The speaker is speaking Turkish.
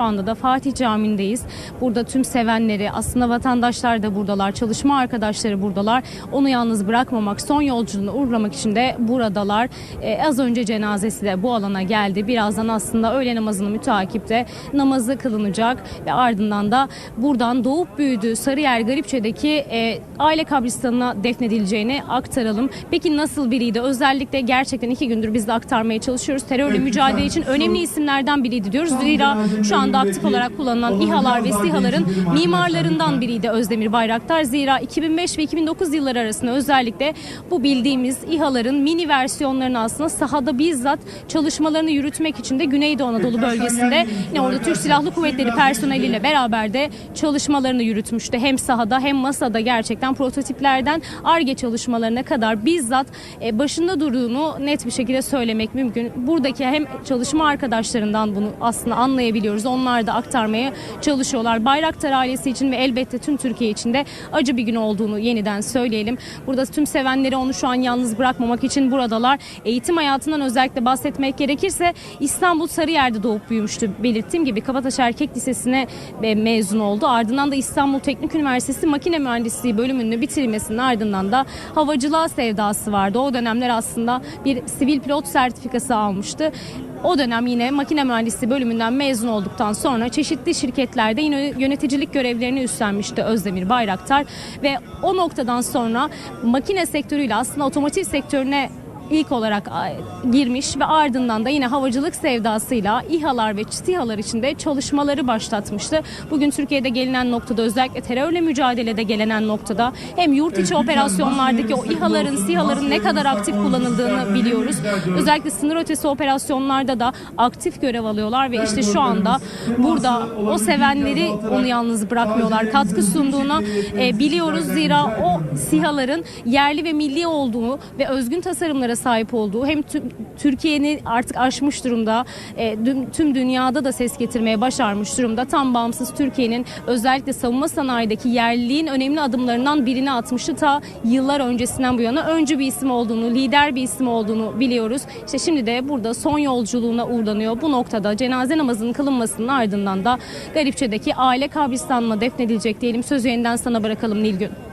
Şu anda da Fatih Camii'ndeyiz. Burada tüm sevenleri, aslında vatandaşlar da buradalar, çalışma arkadaşları buradalar. Onu yalnız bırakmamak, son yolculuğunu uğurlamak için de buradalar. Ee, az önce cenazesi de bu alana geldi. Birazdan aslında öğle namazını mütakipte namazı kılınacak ve ardından da buradan doğup büyüdüğü Sarıyer Garipçe'deki e, aile kabristanına defnedileceğini aktaralım. Peki nasıl biriydi? Özellikle gerçekten iki gündür biz de aktarmaya çalışıyoruz. Terörle Evet, mücadele için önemli isimlerden biriydi diyoruz. Zira şu anda aktif olarak kullanılan İHA'lar ve SİHA'ların mimarlarından biriydi Özdemir Bayraktar. Zira 2005 ve 2009 yılları arasında özellikle bu bildiğimiz İHA'ların mini versiyonlarını aslında sahada bizzat çalışmalarını yürütmek için de Güneydoğu Anadolu bölgesinde yine orada Türk Silahlı Kuvvetleri personeliyle beraber de çalışmalarını yürütmüştü. Hem sahada hem masada gerçekten prototiplerden ARGE çalışmalarına kadar bizzat e, başında durduğunu net bir şekilde söylemek mümkün. Buradaki hem çalışma arkadaşlarından bunu aslında anlayabiliyoruz. Onlar da aktarmaya çalışıyorlar. Bayraktar ailesi için ve elbette tüm Türkiye için de acı bir gün olduğunu yeniden söyleyelim. Burada tüm sevenleri onu şu an yalnız bırakmamak için buradalar. Eğitim hayatından özellikle bahsetmek gerekirse İstanbul Sarıyer'de doğup büyümüştü. Belirttiğim gibi Kabataş Erkek Lisesi'ne e, mezun oldu. Ardından da İstanbul Teknik Üniversitesi Makine Mühendisliği bölümünü bitirmesinin ardından da havacılığa sevdası vardı. O dönemler aslında bir sivil pilot sertifikası almıştı. O dönem yine makine mühendisliği bölümünden mezun olduktan sonra çeşitli şirketlerde yine yöneticilik görevlerini üstlenmişti Özdemir Bayraktar. Ve o noktadan sonra makine sektörüyle aslında otomotiv sektörüne ilk olarak girmiş ve ardından da yine havacılık sevdasıyla İHA'lar ve SİHA'lar içinde çalışmaları başlatmıştı. Bugün Türkiye'de gelinen noktada özellikle terörle mücadelede gelinen noktada hem yurt içi Evet, operasyonlardaki o İHA'ların, SİHA'ların ne kadar aktif kullanıldığını biliyoruz. Özellikle sınır ötesi operasyonlarda da aktif görev alıyorlar ve işte şu anda burada o sevenleri onu yalnız bırakmıyorlar. Katkı sunduğuna e, biliyoruz zira o. SİHA'ların yerli ve milli olduğu ve özgün tasarımlara sahip olduğu hem tüm Türkiye'ni artık aşmış durumda e, tüm dünyada da ses getirmeye başarmış durumda. Tam bağımsız Türkiye'nin özellikle savunma sanayideki yerliliğin önemli adımlarından birini atmıştı ta yıllar öncesinden bu yana öncü bir isim olduğunu, lider bir isim olduğunu biliyoruz. İşte şimdi de burada son yolculuğuna uğurlanıyor. Bu noktada cenaze namazının kılınmasının ardından da Garipçe'deki aile kabristanına defnedilecek diyelim. Sözü yeniden sana bırakalım Nilgün.